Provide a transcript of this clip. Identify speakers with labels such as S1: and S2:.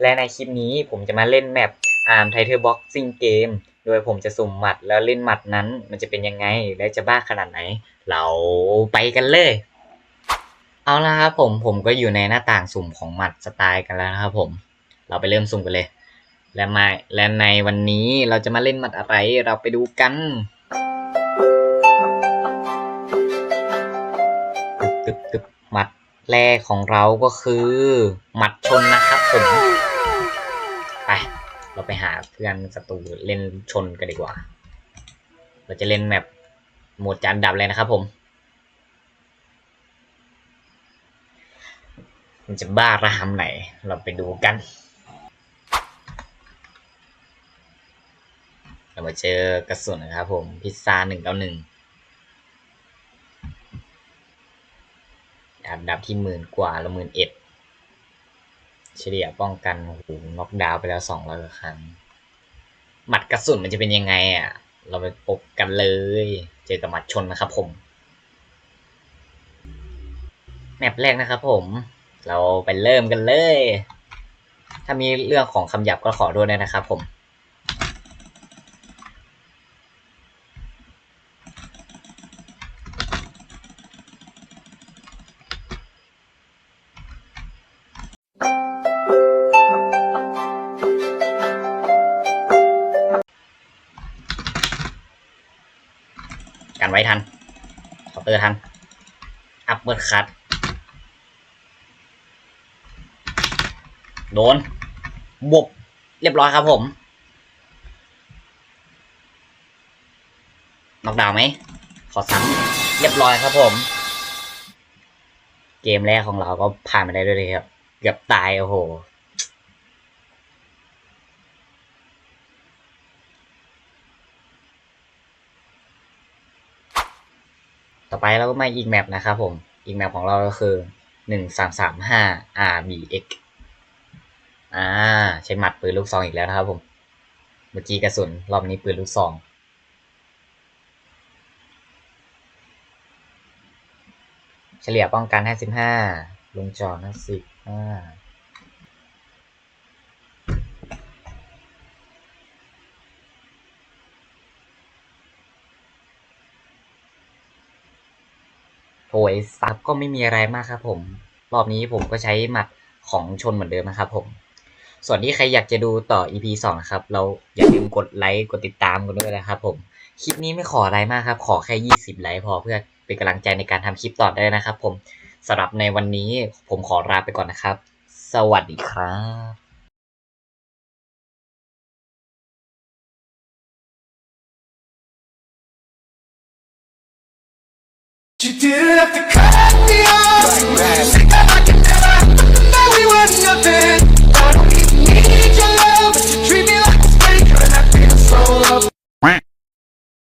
S1: และในคลิปนี้ผมจะมาเล่นแมปอาร์มไทเทอร์บ็อกซิ่งเกมโดยผมจะสุ่มหมัดแล้วเล่นหมัดนั้น มันจะเป็นยังไงและจะบ้าขนาดไหน เราไปกันเลย เอาละครับผมผมก็อยู่ในหน้าต่างสุ่มของหมัดสไตล์กันแล้วนะครับผม เราไปเริ่มสุ่มกันเลย และมาและในวันนี้เราจะมาเล่นหมัดอะไรเราไปดูกันตึบตึบตึบหมัดแรกของเราก็คือ หมัดชนนะครับผม เราไปหาเพื่อนศัตรูเล่นชนกันดีกว่า เราจะเล่นแมปโหมดจานดับเลยนะครับผม มันจะบ้าระหำไหน เราไปดูกัน เรามาเจอกระสุนนะครับผม พิซซ่าหนึ่งเก้าหนึ่งอันดับที่หมื่นกว่าละหมื่นเอ็ด เฉลี่ยป้องกันโอ้โหน็อกดาวน์ไปแล้วสองร้อยครั้ง หมัดกระสุนมันจะเป็นยังไงอะ เราไปปบกันเลย เจอกับหมัดชนนะครับผม แมปแรกนะครับผม เราไปเริ่มกันเลย ถ้ามีเรื่องของคำหยาบก็ขอด้วยนะครับผม กันไว้ทันเคาน์เตอร์ทัน อัพเบิร์ดคัตโดนบวกเรียบร้อยครับผมน็อกดาวไหม ขอซ้ำเรียบร้อยครับผม เกมแรกของเราก็ผ่านมาได้ด้วยเลยครับ เกือบตาย โอ้โห ต่อไปเราก็มาอีกแมปนะครับผมอีกแมปของเราก็คือหนึ่งสามสามห้า RBX อ่าใช้หมัดปืนลูกซองอีกแล้วนะครับผมเมื่อกี้กระสุนรอบนี้ปืนลูกซองเฉลี่ยป้องกัน 55 ลงจอ50อ่า โอยซับก็ไม่มีอะไรมากครับผม รอบนี้ผมก็ใช้หมัดของชนเหมือนเดิมนะครับผม ส่วนที่ใครอยากจะดูต่อ EP 2นะครับ เราอย่าลืมกดไลค์กดติดตามกันด้วยนะครับผม คลิปนี้ไม่ขออะไรมากครับ ขอแค่ 20 ไลค์พอเพื่อเป็นกำลังใจในการทำคลิปต่อได้นะครับผมสำหรับในวันนี้ผมขอลาไปก่อนนะครับ สวัสดีครับ
S2: She didn't have to cut me off. Like